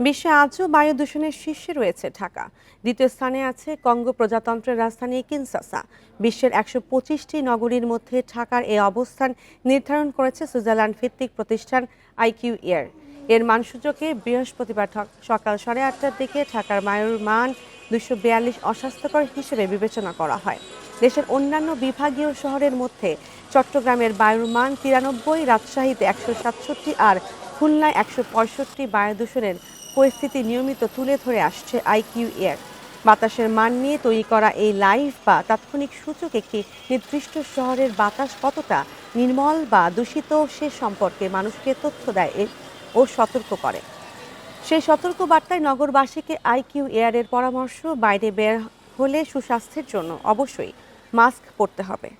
বিশ্বে আজও বায়ু দূষণের শীর্ষে রয়েছে ঢাকা। দ্বিতীয় স্থানে আছে কঙ্গো প্রজাতন্ত্রের রাজধানী কিনসাসা। বিশ্বের একশো পঁচিশটি নগরীর মধ্যে ঢাকার এই অবস্থান নির্ধারণ করেছে সুইজারল্যান্ড ভিত্তিক প্রতিষ্ঠান আইকিউ এয়ার। এর মানসূচকে বৃহস্পতিবার সকাল সাড়ে আটটার দিকে ঢাকার বায়ুর মান দুশো বিয়াল্লিশ অস্বাস্থ্যকর হিসেবে বিবেচনা করা হয়। দেশের অন্যান্য বিভাগীয় শহরের মধ্যে চট্টগ্রামের বায়ুর মান তিরানব্বই, রাজশাহীতে একশো সাতষট্টি আর খুলনায় একশো পঁয়ষট্টি বায়ু দূষণের পরিস্থিতি নিয়মিত তুলে ধরে আসছে আইকিউ এয়ার। বাতাসের মান নিয়ে তৈরি করা এই লাইভ বা তাৎক্ষণিক সূচক একটি নির্দিষ্ট শহরের বাতাস কতটা নির্মল বা দূষিত সে সম্পর্কে মানুষকে তথ্য দেয় ও সতর্ক করে। সেই সতর্ক বার্তায় নগরবাসীকে আইকিউ এয়ারের পরামর্শ বাইরে বের হলে সুস্বাস্থ্যের জন্য অবশ্যই মাস্ক পরতে হবে।